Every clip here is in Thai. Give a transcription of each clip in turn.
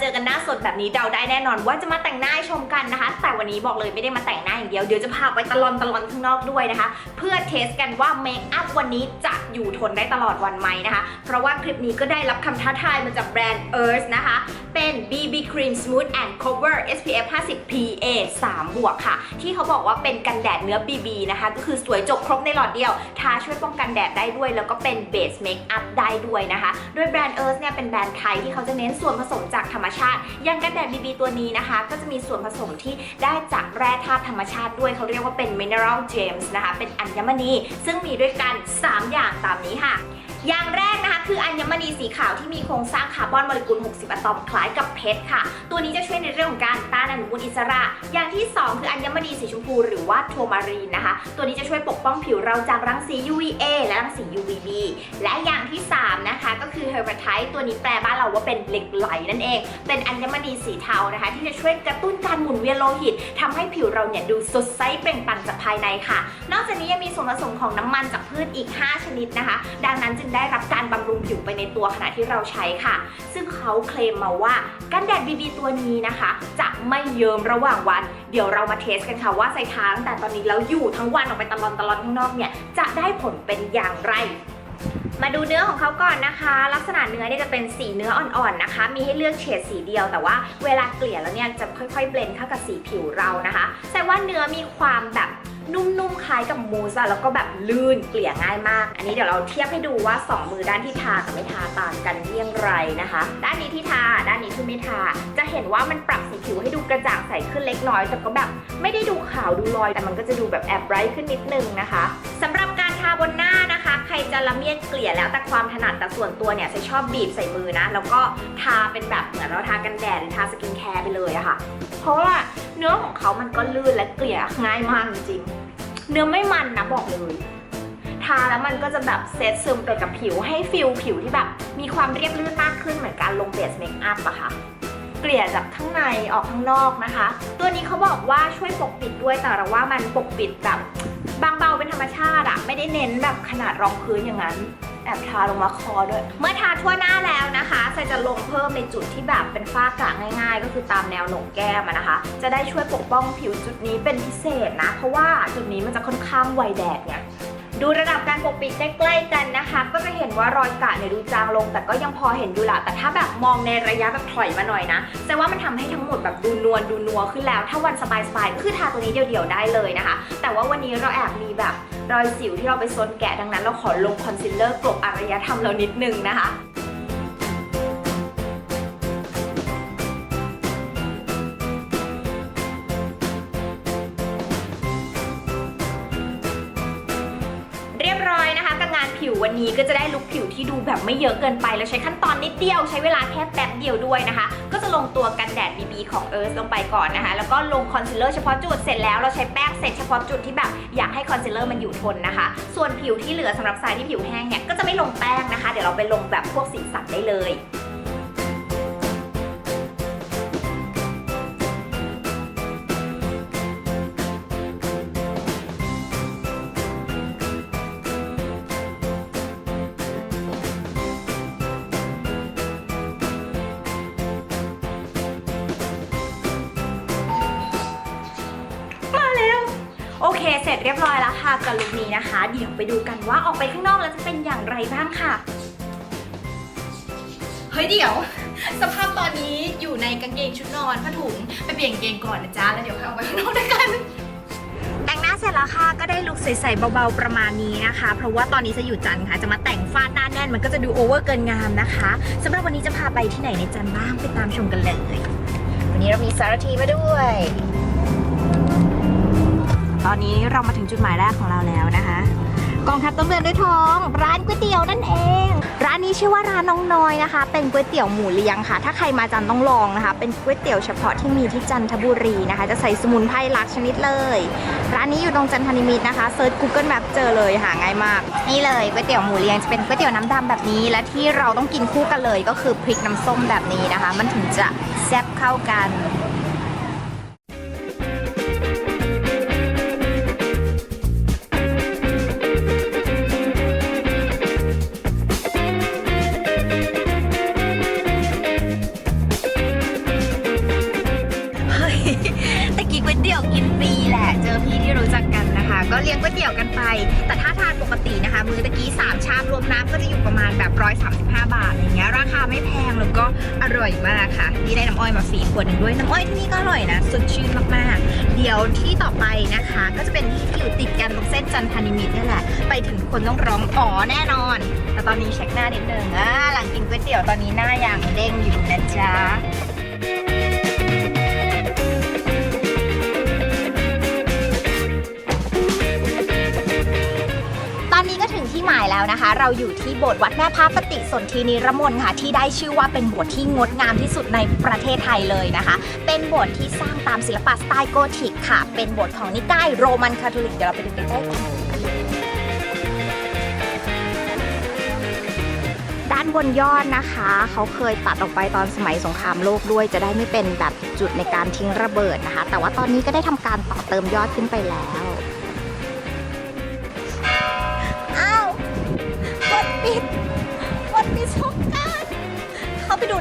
เจอกันหน้าสดแบบนี้เดาได้แน่นอน ว่าจะมาแต่งหน้าชมกันนะคะ แต่วันนี้บอกเลยไม่ได้มาแต่งหน้าอย่างเดียวเดี๋ยวจะพาไปตลอนตลอนข้างนอกด้วยนะคะ เพื่อเทสกันว่าเมคอัพวันนี้จะอยู่ทนได้ตลอดวันไหมนะคะ เพราะว่าคลิปนี้ก็ได้รับคำท้าทายมาจากแบรนด์ Earth นะคะ เป็น BB Cream Smooth and Cover SPF 50 PA 3บวกค่ะ ที่เขาบอกว่าเป็นกันแดดเนื้อ BB นะคะ ก็คือสวยจบครบในหลอดเดียวทาช่วยป้องกันแดดได้ด้วย แล้วก็เป็นเบสเมคอัพได้ด้วยนะคะ โดยแบรนด์ Earth เนี่ยเป็นแบรนด์ไทยที่เขาจะเน้นส่วนผสมจากธรรมชาติอย่างกันแดด BB ตัวนี้นะคะ ก็จะมีส่วนผสมที่ได้จากแร่ธาตุธรรมชาติด้วยเขาเรียกว่าเป็น Mineral Gems นะคะ เป็นอัญมณี ซึ่งมีด้วยกัน 3 อย่างตามนี้ค่ะ อย่างแรกนะคะคืออัญมณีสีขาวที่มีโครงสร้างคาร์บอนโมเลกุล 60 อะตอมคล้ายกับเพชรค่ะ ตัวนี้จะช่วยในเรื่องของการต้านอนุมูลอิสระ อย่างที่ 2 คืออัญมณีสีชมพูหรือว่าทัวมารีนนะคะ ตัวนี้จะช่วยปกป้องผิวเราจากรังสี UVA และรังสี UVB และอย่างที่ 3 นะคะ ก็คือ Herbitite ตัวนี้แปลบ้านเราว่าเป็นเหล็กไหลนั่นเอง เป็นอัญมณีสีเทานะคะ ที่จะช่วยกระตุ้นการหมุนเวียนโลหิตทำให้ผิวเราเนี่ยดูสดใสเปล่งปลั่งจากภายในค่ะ นอกจากนี้ยังมีส่วนผสมของน้ำมันจากพืชอีก 5 ชนิดนะคะ ดังนั้นจึงได้รับการบำรุงผิวไปในตัวขณะที่เราใช้ค่ะ ซึ่งเขาเคลมมาว่ากันแดดบีบีตัวนี้นะคะ จะไม่เยิ้มระหว่างวัน เดี๋ยวเรามาเทสกันค่ะว่าใส่ทาตั้งแต่ตอนนี้แล้วอยู่ทั้งวันออกไปตลอดตลอดข้างนอกเนี่ยจะได้ผลเป็นอย่างไร มาดูเนื้อของเขาก่อนนะคะ ลักษณะเนื้อเนี่ยจะเป็นสีเนื้ออ่อนๆนะคะ มีให้เลือกเฉดสีเดียว แต่ว่าเวลาเกลี่ยแล้วเนี่ยจะค่อยๆเบลนเข้ากับสีผิวเรานะคะแต่ว่าเนื้อมีความแบบนุ่มๆ คล้ายกับมูสอะแล้วก็แบบลื่นเกลี่ยง่ายมาก อันนี้เดี๋ยวเราเทียบให้ดูว่า 2 มือด้านที่ทากับไม่ทาต่างกันเยี่ยงไรนะคะ ด้านนี้ที่ทา ด้านนี้ที่ไม่ทา จะเห็นว่ามันปรับสีผิวให้ดูกระจ่างใสขึ้นเล็กน้อย แต่ก็แบบไม่ได้ดูขาวดูลอย แต่มันก็จะดูแบบแอบไบรท์ขึ้นนิดนึงนะคะสำหรับ จะละเมียดเกลี่ยแล้วแต่ความถนัดแต่ส่วนตัวเนี่ยจะชอบบีบใส่มือนะ แล้วก็ทาเป็นแบบเหมือนเราทากันแดดหรือทาสกินแคร์ไปเลยอะค่ะ เพราะว่าเนื้อของเขามันก็ลื่นและเกลี่ยง่ายมากจริงๆ เนื้อไม่มันนะบอกเลยทาแล้วมันก็จะแบบเซตซึมไปกับผิวให้ฟิลผิวที่แบบ มีความเรียบลื่นมากขึ้นเหมือนการลงเบสเมคอัพอะค่ะเกลี่ยจากข้างในออกข้างนอกนะคะ ตัวนี้เขาบอกว่าช่วยปกปิดด้วยแต่เราว่ามันปกปิดแบบ เป็นธรรมชาติอะไม่ได้เน้นแบบขนาดรองพื้นอย่างนั้นแอบทาลงมาคอด้วย เมื่อทาทั่วหน้าแล้วนะคะใส่จะลงเพิ่มในจุดที่แบบเป็นฝ้ากระง่าย ๆ ก็คือตามแนวโหนกแก้มนะคะ จะได้ช่วยปกป้องผิวจุดนี้เป็นพิเศษนะ เพราะว่าจุดนี้มันจะค่อนข้างไวแดดเนี่ย ดูระดับการปกปิดใกล้ๆกันนะคะ ก็จะเห็นว่ารอยกระเนี่ยดูจางลง แต่ก็ยังพอเห็นอยู่ละแต่ถ้าแบบมองในระยะแบบถอยมาหน่อยนะแต่ว่ามันทำให้ทั้งหมดแบบดูนวลดูนัวขึ้นแล้ว ถ้าวันสบายๆก็คือทาตัวนี้เดี่ยวๆได้เลยนะคะ แต่ว่าวันนี้เราแอบมีแบบรอยสิวที่เราไปซนแกะดังนั้น เราขอลงคอนซีลเลอร์กลบอารยธรรมเรานิดนึงนะคะ นี้ก็จะได้ลุคผิวที่ดูแบบไม่เยอะเกินไป แล้วใช้ขั้นตอนนิดเดียวใช้เวลาแค่แป๊บเดียวด้วยนะคะ ก็จะลงตัวกันแดด BB ของ Earth ลงไปก่อนนะคะ แล้วก็ลงคอนซีลเลอร์เฉพาะจุดเสร็จแล้วเราใช้แป้งเสร็จเฉพาะจุดที่แบบอยากให้คอนซีลเลอร์มันอยู่ทนนะคะ ส่วนผิวที่เหลือสำหรับสายที่ผิวแห้งเนี่ยก็จะไม่ลงแป้งนะคะ เดี๋ยวเราไปลงแบบพวกสีสันได้เลย เคเสร็จเรียบร้อยแล้วค่ะกับลุคนี้นะคะ เดี๋ยวไปดูกันว่าออกไปข้างนอกแล้วจะเป็นอย่างไรบ้างค่ะ เฮ้ยเดี๋ยว สภาพตอนนี้อยู่ในกางเกงชุดนอนผ้าถุงไปเปลี่ยนกางเกงก่อนนะจ๊ะแล้วเดี๋ยวค่อยออกไปข้างนอกด้วยกันแต่งหน้าเสร็จแล้วค่ะก็ได้ลุคใสๆเบาๆประมาณนี้นะคะ เพราะว่าตอนนี้จะอยู่จันทร์ค่ะ จะมาแต่งฟาดหน้าแน่นมันก็จะดูโอเวอร์เกินงามนะคะสำหรับวันนี้จะพาไปที่ไหนในจันทร์บ้างไปตามชมกันเลย วันนี้เรามีสารทีมาด้วย ตอนนี้เรามาถึงจุดหมายแรกของเราแล้วนะคะ กองทัพต้องเดินด้วยท้อง ร้านก๋วยเตี๋ยวนั่นเอง ร้านนี้ชื่อว่าร้านน้องน้อยนะคะ เป็นก๋วยเตี๋ยวหมูเลียงค่ะ ถ้าใครมาจันทร์ต้องลองนะคะ เป็นก๋วยเตี๋ยวเฉพาะที่มีที่จันทบุรีนะคะ จะใส่สมุนไพรหลากชนิดเลย ร้านนี้อยู่ตรงจันทนิมิตนะคะเซิร์ช Google Map เจอเลยหาง่ายมาก นี่เลยก๋วยเตี๋ยวหมูเลียงจะเป็นก๋วยเตี๋ยวน้ำดำแบบนี้ และที่เราต้องกินคู่กันเลยก็คือพริกน้ำส้มแบบนี้นะคะ มันถึงจะแซ่บเข้ากัน ตี๋ยวกินฟรีแหละ เจอพี่ที่รู้จักกันนะคะ ก็เลี้ยงก๋วยเตี๋ยวกันไป แต่ถ้าทานปกตินะคะ มือตะกี้ 3 ชามรวมน้ำก็จะอยู่ประมาณแบบ 135 บาทอย่างเงี้ยราคาไม่แพงแล้วก็อร่อยมากค่ะนี่ได้น้ำอ้อยมาฟรีขวดหนึ่งด้วยน้ำอ้อยที่นี่ก็อร่อยนะสดชื่นมากๆ เดี๋ยวที่ต่อไปนะคะ ก็จะเป็นที่ที่อยู่ติดกันตรงเส้นจันทนิมิตนี่แหละไปถึงคนต้องร้องอ๋อแน่นอน แต่ตอนนี้เช็คหน้านิดนึงอ่งหลังกินก๋วยเตี๋ยวตอนนี้หน้ายังเด้งอยู่นะจ๊ะ หมายแล้วนะคะ เราอยู่ที่โบสถ์วัดแม่พระปฏิสนธินิรมนค่ะ ที่ได้ชื่อว่าเป็นโบสถ์ที่งดงามที่สุดในประเทศไทยเลยนะคะ เป็นโบสถ์ที่สร้างตามศิลปะสไตล์โกธิกค่ะ เป็นโบสถ์ของนิกายโรมันคาทอลิกเดี๋ยวเราไปดูใกล้ๆกันด้านบนยอดนะคะ เขาเคยตัดออกไปตอนสมัยสงครามโลกด้วย จะได้ไม่เป็นแบบจุดในการทิ้งระเบิดนะคะ แต่ว่าตอนนี้ก็ได้ทำการต่อเติมยอดขึ้นไปแล้ว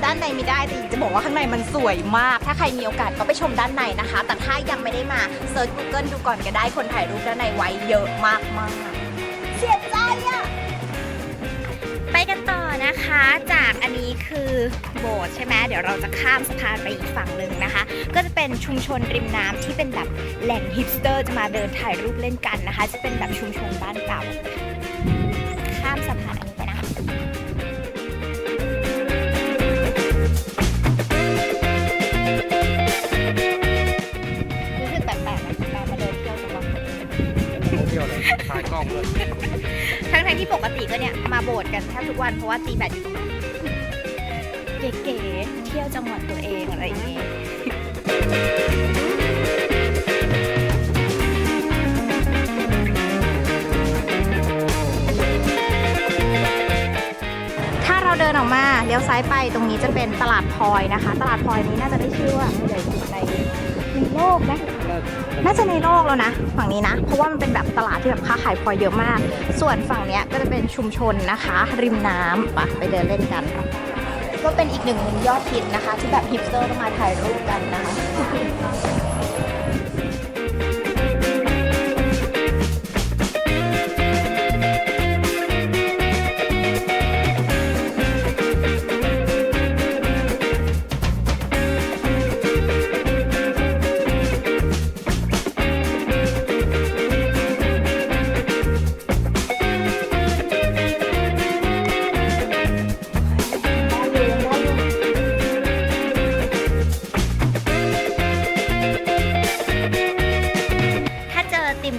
ด้านในไม่ได้แต่จะบอกว่าข้างในมันสวยมาก ถ้าใครมีโอกาสก็ไปชมด้านในนะคะ แต่ถ้ายังไม่ได้มาเซิร์ช Google ดูก่อนก็ได้คนถ่ายรูปด้านในไว้เยอะมากมากเสียใจอะไปกันต่อนะคะจากอันนี้คือโบสถ์ใช่ไหมเดี๋ยวเราจะข้ามสะพานไปอีกฝั่งหนึ่งนะคะ ก็จะเป็นชุมชนริมน้ำที่เป็นแบบแหล่งฮิปสเตอร์จะมาเดินถ่ายรูปเล่นกันนะคะ จะเป็นแบบชุมชนบ้านเก่า โบสถ์กันแทบทุกวันเพราะว่าตีแบดอยู่ตรงนั้นเก๋ๆเที่ยวจังหวัดตัวเองอะไรอย่างเงี้ถ้าเราเดินออกมาเลี้ยวซ้ายไปตรงนี้จะเป็นตลาดพลอยนะคะ ตลาดพลอยนี้น่าจะได้ชื่อว่าใหญ่สุดในในโลกนะ น่าจะในโลกแล้วนะ ฝั่งนี้นะ เพราะว่ามันเป็นแบบตลาดที่แบบค้าขายพลอยเยอะมาก ส่วนฝั่งเนี้ยก็จะเป็นชุมชนนะคะ ริมน้ำไปไปเดินเล่นกัน ก็เป็นอีกหนึ่งมุมยอดฮิตนะคะ ที่แบบฮิปสเตอร์ต้องมาถ่ายรูปกันนะคะ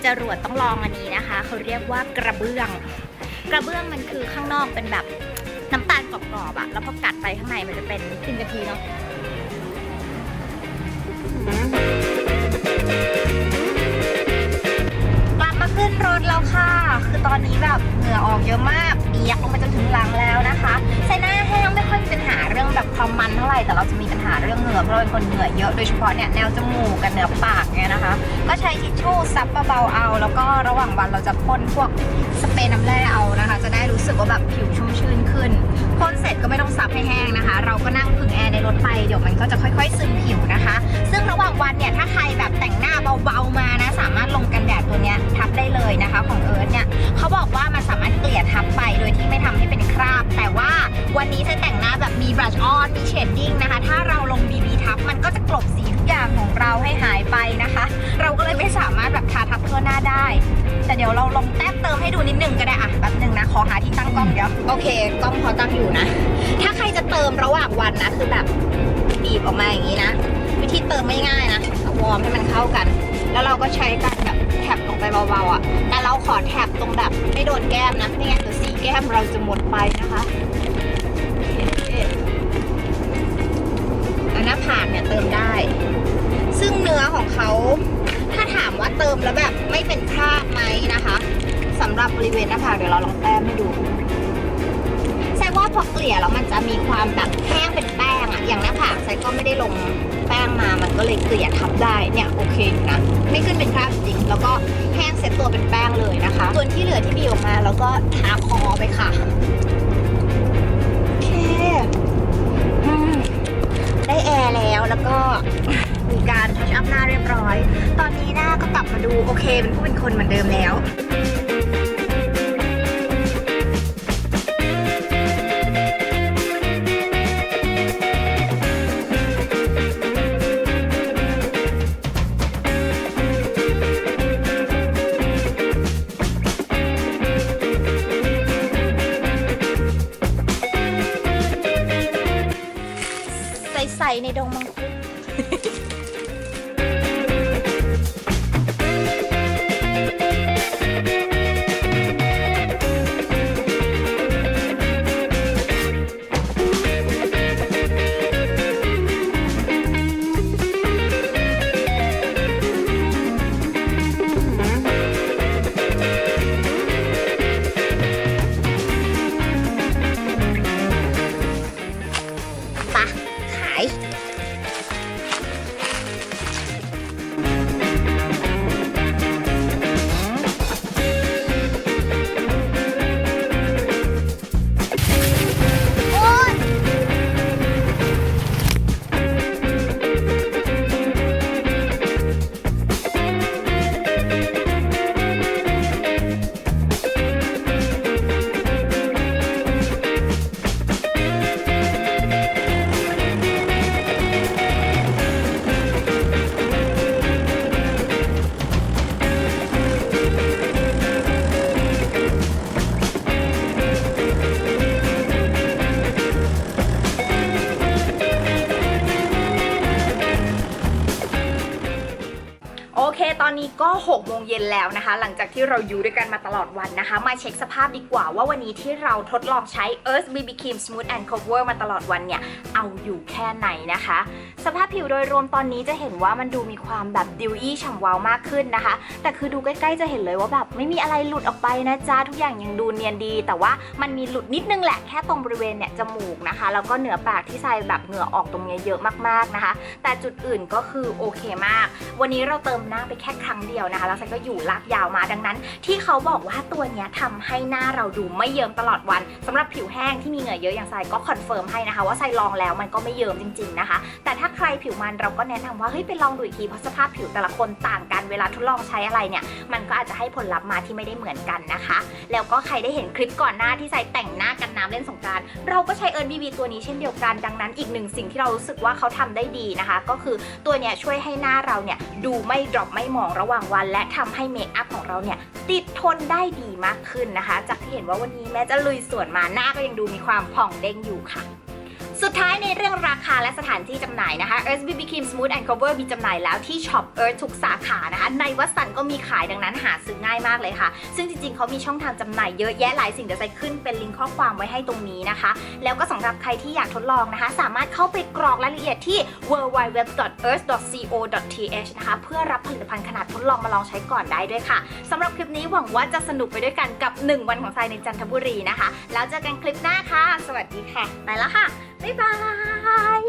จอติมจรวดต้องลองอันนี้นะคะ เขาเรียกว่ากระเบื้อง กระเบื้องมันคือข้างนอกเป็นแบบน้ำตาลกรอบๆอะแล้วพอกัดไปข้างในมันจะเป็นติมกะทิเนาะกลับมาขึ้นรถแล้วค่ะ คือตอนนี้แบบเหงื่อออกเยอะมากเปียกลงมาจนถึงหลังแล้ว ความมันเท่าไหร่แต่เราจะมีปัญหาเรื่องเหงื่อเพราะเราเป็นคนเหงื่อเยอะโดยเฉพาะเนี่ยแนวจมูกกับเหนือปากเนี่ยนะคะ ก็ใช้ทิชชู่ซับเบาๆเอา แล้วก็ระหว่างวันเราจะพ่นพวกสเปรย์น้ำแร่เอานะคะ จะได้รู้สึกว่าแบบผิวชุ่มชื่นขึ้นพ่นเสร็จก็ไม่ต้องซับให้แห้งนะคะ เราก็นั่งพึ่งแอร์ในรถไปเดี๋ยวมันก็จะค่อยๆซึมผิวนะคะ ซึ่งระหว่างวันเนี่ยถ้าใครแบบแต่งหน้าเบาๆมานะ สามารถลงกันแดดตัวเนี้ยทับได้ ออนมีเชดดิ้งนะคะ ถ้าเราลง BB ทับ มันก็จะกลบสีทุกอย่างของเราให้หายไปนะคะ เราก็เลยไม่สามารถแบบทาทับทั่วหน้าได้ แต่เดี๋ยวเราลงแต้มเติมให้ดูนิดนึงก็ได้อะแป๊บนึงนะ ขอหาที่ตั้งกล้องเดี๋ยว โอเค กล้องพอตั้งอยู่นะ ถ้าใครจะเติมระหว่างวันนะ คือแบบบีบออกมาอย่างนี้นะ วิธีเติมไม่ง่ายนะอาวอร์มให้มันเข้ากัน แล้วเราก็ใช้การแบบแท็บลงไปเบาๆอะ แต่เราขอแท็บตรงแบบไม่โดนแก้มนะ ไม่งั้นเดี๋ยวสีแก้มเราจะหมดไปนะคะ แล้วหน้าผากเนี่ยเติมได้ ซึ่งเนื้อของเขาถ้าถามว่าเติมแล้วแบบไม่เป็นคราบไหมนะคะสำหรับบริเวณหน้าผากเดี๋ยวเราลองแต้มให้ดูแซกว่าพอเกลี่ยแล้วมันจะมีความแบบแห้งเป็นแป้งอะอย่างหน้าผากแซกก็ไม่ได้ลงแป้งมามันก็เลยเกลี่ยทับได้เนี่ยโอเคนะไม่ขึ้นเป็นคราบจริง แล้วก็แห้งเซ็ตตัวเป็นแป้งเลยนะคะ ส่วนที่เหลือที่บีออกมา แล้วก็ทาคอไปค่ะ แล้ว แล้วก็มีการทัชอัพหน้าเรียบร้อย ตอนนี้หน้าก็กลับมาดูโอเค เป็นผู้เป็นคนเหมือนเดิมแล้ว ข นี้ก็6โมงเย็นแล้วนะคะ หลังจากที่เราอยู่ด้วยกันมาตลอดวันนะคะ มาเช็คสภาพดีกว่าว่าวันนี้ที่เราทดลองใช้ Earth BB Cream Smooth and Cover มาตลอดวันเนี่ย เอาอยู่แค่ไหนนะคะ สภาพผิวโดยรวมตอนนี้จะเห็นว่ามันดูมีความแบบดิวอี้ฉ่ำวาวมากขึ้นนะคะ แต่คือดูใกล้ๆจะเห็นเลยว่าแบบไม่มีอะไรหลุดออกไปนะจ๊ะทุกอย่างยังดูเนียนดี แต่ว่ามันมีหลุดนิดนึงแหละแค่ตรงบริเวณเนี่ยจมูกนะคะ แล้วก็เหนือปากที่ใส่แบบเหงื่อออกตรงเนี้ยเยอะมากๆนะคะ แต่จุดอื่นก็คือโอเคมาก วันนี้เราเติมหน้าไปแค่ครั้งเดียวนะคะ แล้วฉันก็อยู่ลากยาวมาดังนั้น ที่เขาบอกว่าตัวเนี้ยทำให้หน้าเราดูไม่เยิ้มตลอดวันสำหรับผิวแห้งที่มีเหงื่อเยอะอย่างไซก็คอนเฟิร์มให้นะคะ ว่าไซลองแล้วมันก็ไม่เยิ้มจริง ๆนะคะ แต่ถ้าใครผิวมันเราก็แนะนำว่าเฮ้ยไปลองดูอีกทีเพราะสภาพผิวแต่ละคนต่างกันเวลาทดลองใช้อะไรเนี่ยมันก็อาจจะให้ผลลัพธ์มาที่ไม่ได้เหมือนกันนะคะ แล้วก็ใครได้เห็นคลิปก่อนหน้าที่ไซแต่งหน้า เล่นสงการเราก็ใช้เอิร์นบีบีตัวนี้เช่นเดียวกัน ดังนั้นอีกหนึ่งสิ่งที่เรารู้สึกว่าเขาทำได้ดีนะคะ ก็คือตัวเนี้ยช่วยให้หน้าเราเนี่ยดูไม่ดรอปไม่หมองระหว่างวัน และทำให้เมคอัพของเราเนี่ยติดทนได้ดีมากขึ้นนะคะ จากที่เห็นว่าวันนี้แม้จะลุยสวนมาหน้าก็ยังดูมีความผ่องเด้งอยู่ค่ะ สุดท้ายในเรื่องราคาและสถานที่จำหน่ายนะคะ Earth BB Cream Smooth and Cover มีจำหน่ายแล้วที่ช็อป Earth ทุกสาขานะคะ ในวัดสันก็มีขายดังนั้นหาซื้อง่ายมากเลยค่ะ ซึ่งจริงๆเขามีช่องทางจำหน่ายเยอะแยะหลายสิ่งเดี๋ยวจะขึ้นเป็นลิงก์ข้อความไว้ให้ตรงนี้นะคะ แล้วก็สำหรับใครที่อยากทดลองนะคะ สามารถเข้าไปกรอกรายละเอียดที่ www.earth.co.th นะคะเพื่อรับผลิตภัณฑ์ขนาดทดลองมาลองใช้ก่อนได้ด้วยค่ะสำหรับคลิปนี้หวังว่าจะสนุกไปด้วยกันกับ 1 วันของทรายในจันทบุรีนะคะ แล้วเจอกันคลิปหน้าค่ะ สวัสดีค่ะ ไปแล้วค่ะ บ๊ายบาย